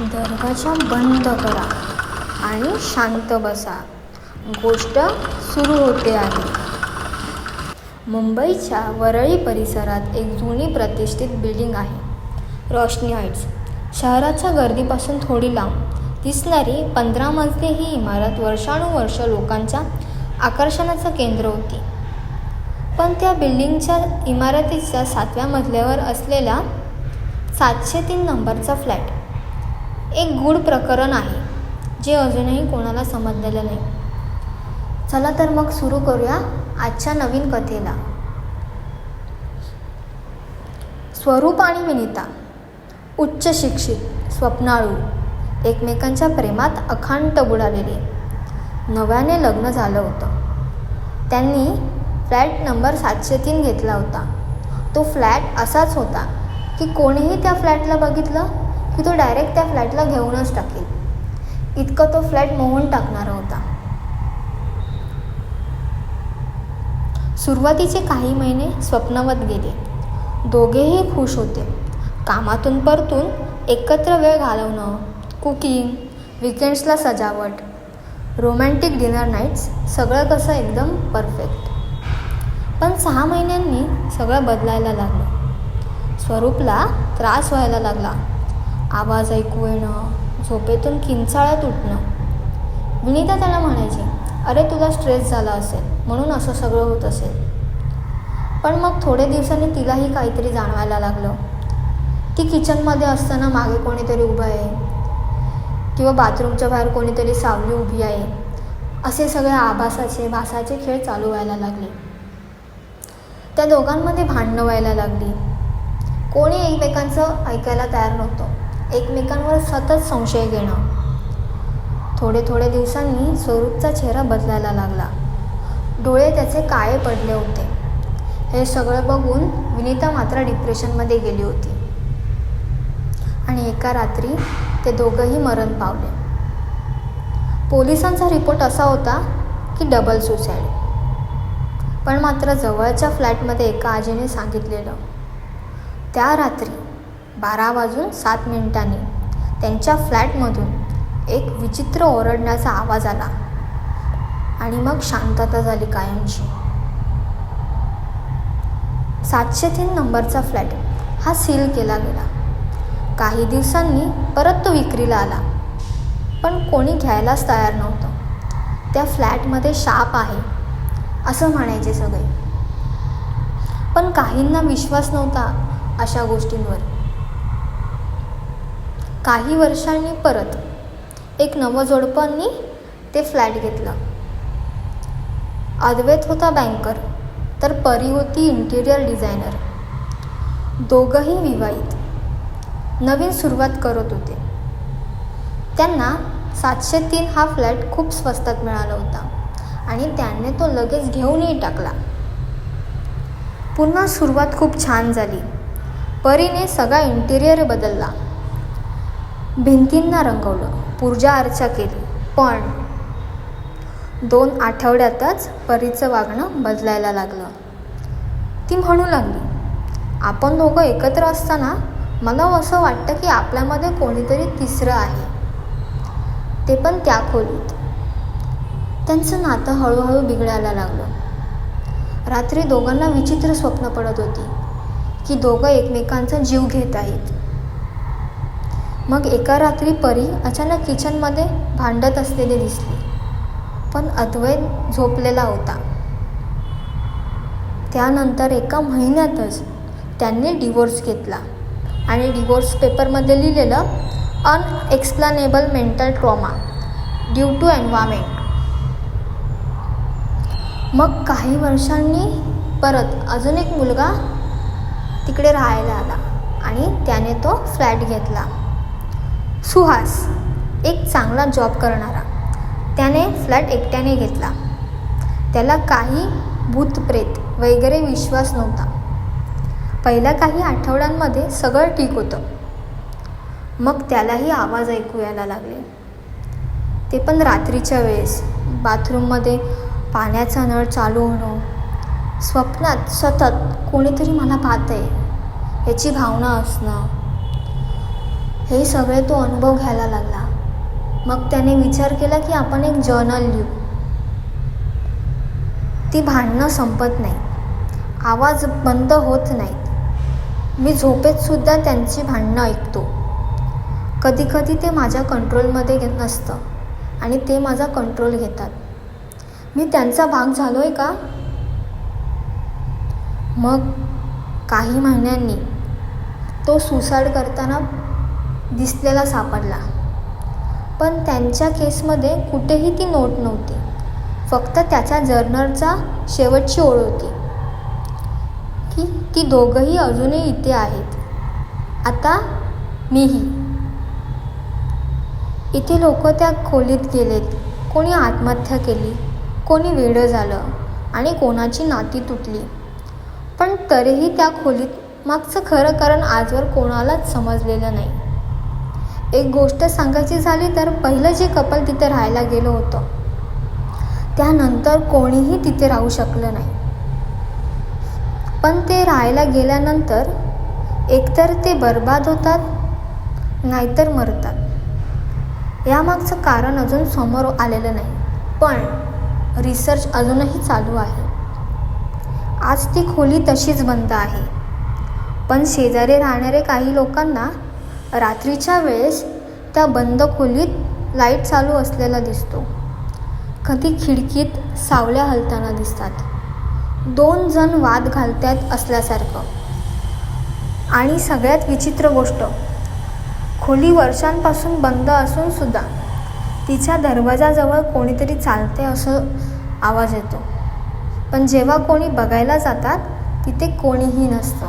दरवाजा बंद करा आणि शांत बसा. गोष्ट सुरू होते आहे. मुंबईच्या वरळी परिसरात एक जुनी प्रतिष्ठित बिल्डिंग आहे. रोशनी हाईट्स. शहराच्या गर्दीपासून थोडी लांब. दिसणारी पंधरा मजली ही इमारत वर्षानुवर्ष लोकांच्या आकर्षणाचं केंद्र होती. पण त्या बिल्डिंगच्या इमारतीच्या सातव्या मजल्यावर असलेला सातशे तीन नंबरचा फ्लॅट एक गूढ प्रकरण आहे जे अजूनही कोणाला समजलेलं नाही. चला तर मग सुरू करूया आजच्या नवीन कथेला. स्वरूप आणि विनिता उच्च शिक्षित स्वप्नाळू एकमेकांच्या प्रेमात अखांड बुडालेले. नव्याने लग्न झालं होतं. त्यांनी फ्लॅट नंबर सातशे तीन घेतला होता. तो फ्लॅट असाच होता की कोणीही त्या फ्लॅटला बघितलं? की तो डायरेक्ट त्या फ्लॅटला घेऊनच टाकेल. इतकं तो फ्लॅट मोहून टाकणारा होता. सुरुवातीचे काही महिने स्वप्नवत गेले. दोघेही खुश होते. कामातून परतून एकत्र वेळ घालवणं कुकिंग विकेंड्सला सजावट रोमॅन्टिक डिनर नाईट्स सगळं कसं एकदम परफेक्ट पण सहा महिन्यांनी सगळं बदलायला लागलं. स्वरूपला त्रास व्हायला लागला. आवाज ऐकू येणं झोपेतून किंचाळत उठणं. विनिता त्याला म्हणायची अरे तुला स्ट्रेस झाला असेल म्हणून असं सगळं होत असेल. पण मग थोडे दिवसांनी तिलाही काहीतरी जाणवायला लागलं. ती किचनमध्ये असताना मागे कोणीतरी उभं आहे किंवा बाथरूमच्या बाहेर कोणीतरी सावली उभी आहे असे सगळे आभासाचे भासाचे खेळ चालू व्हायला लागले. त्या दोघांमध्ये भांडणं व्हायला लागली. कोणी एकमेकांचं ऐकायला तयार नव्हतं. एकमेकांवर सतत संशय घेणं. थोडे थोडे दिवसांनी स्वरूपचा चेहरा बदलायला लागला. डोळे त्याचे काळे पडले होते. हे सगळं बघून विनीता मात्र डिप्रेशनमध्ये गेली होती. आणि एका रात्री ते दोघंही मरण पावले. पोलिसांचा रिपोर्ट असा होता की डबल सुसाईड. पण मात्र जवळच्या फ्लॅटमध्ये एका आजीने सांगितलेलं. त्या रात्री बारा वाजून सात मिनिटांनी. त्यांच्या फ्लॅटमधून एक विचित्र ओरडण्याचा आवाज आला. आणि मग शांतता झाली कायमची. सातशे तीन नंबरचा फ्लॅट हा सील केला गेला. काही दिवसांनी परत तो विक्रीला आला. पण कोणी घ्यायलाच तयार नव्हतं. त्या फ्लॅटमध्ये शाप आहे असं म्हणायचे सगळे. पण काहींना विश्वास नव्हता अशा गोष्टींवर. काही वर्षांनी परत एक नवजोडपांनी ते फ्लॅट घेतलं. अद्वैत होता बँकर तर परी होती इंटिरियर डिझायनर दोघंही विवाहित. नवीन सुरुवात करत होते. त्यांना सातशे तीन हा फ्लॅट खूप स्वस्तात मिळाला होता आणि त्यांनी तो लगेच घेऊनही टाकला. पुन्हा सुरुवात खूप छान झाली. परीने सगळा इंटिरियर बदलला. भिंतींना रंगवलं पूजा अर्चा केली. पण दोन आठवड्यातच परीचं वागणं बदलायला लागलं. ती म्हणू लागली आपण दोघं एकत्र असताना मला असं वाटतं की आपल्यामध्ये कोणीतरी तिसरं आहे. ते पण त्या खोलीत. त्यांचं नातं हळूहळू बिघडायला लागलं. रात्री दोघांना विचित्र स्वप्न पडत होती की दोघं एकमेकांचा जीव घेत आहेत. मग एका रात्री परी अचानक किचनमध्ये भांडत असलेली दिसली. पण अद्वैत झोपलेला होता. त्यानंतर एका महिन्यातच त्यांनी डिवोर्स घेतला आणि डिवोर्स पेपरमध्ये लिहिलेलं unexplainable mental trauma due to environment मग काही वर्षांनी परत अजून एक मुलगा तिकडे राहायला आला आणि त्याने तो फ्लॅट घेतला. सुहास एक चांगला जॉब करणारा. त्याने फ्लॅट एकट्याने घेतला. त्याला काही भूतप्रेत वगैरे विश्वास नव्हता. पहिल्या काही आठवड्यांमध्ये सगळं ठीक होतं. मग त्यालाही आवाज ऐकू यायला लागले. ते पण रात्रीच्या वेळेस. बाथरूममध्ये पाण्याचा नळ चालू होणं. स्वप्नात सतत कोणीतरी मला पाहत आहे याची भावना असणं. हे सगळे तो अनुभव घ्यायला लागला. मग त्याने विचार केला की आपण एक जर्नल लिहू. ती भांडणं संपत नाही. आवाज बंद होत नाहीत मी झोपेतसुद्धा त्यांची भांडणं ऐकतो. कधीकधी ते माझ्या कंट्रोलमध्ये घेत नसतं आणि ते माझा कंट्रोल घेतात. मी त्यांचा भाग झालो आहे का? मग काही महिन्यांनी तो सुसाईड करताना दिसलेला सापडला. पण त्यांच्या केसमध्ये कुठेही ती नोट नव्हती. फक्त त्याच्या जर्नलचा शेवटची ओळ होती. की ती दोघंही अजूनही इथे आहेत. आता मीही. इथे लोक त्या खोलीत गेलेत. कोणी आत्महत्या केली कोणी वेडं झालं आणि कोणाची नाती तुटली. पण तरीही त्या खोलीत मागचं खरं कारण आजवर कोणालाच समजलेलं नाही. एक गोष्ट सांगायची झाली तर पहिलं जे कपल तिथे राहायला गेलं होतं त्यानंतर कोणीही तिथे राहू शकलं नाही. पण ते राहायला गेल्यानंतर एकतर ते बर्बाद होतात नाहीतर मरतात. यामागचं कारण अजून समोर आलेलं नाही पण रिसर्च अजूनही चालू आहे. आज ती खोली तशीच बंद आहे. पण शेजारी राहणारे काही लोकांना रात्रीच्या वेळेस त्या बंद खोलीत लाइट चालू असलेला दिसतो. कधी खिडकीत सावल्या हलताना दिसतात. दोन जण वाद घालत्यात असल्यासारखं. आणि सगळ्यात विचित्र गोष्ट खोली वर्षांपासून बंद असून सुद्धा तिच्या दरवाजाजवळ कोणीतरी चालते असं आवाज येतो. पण जेव्हा कोणी बघायला जातात तिथे कोणीही नसतं.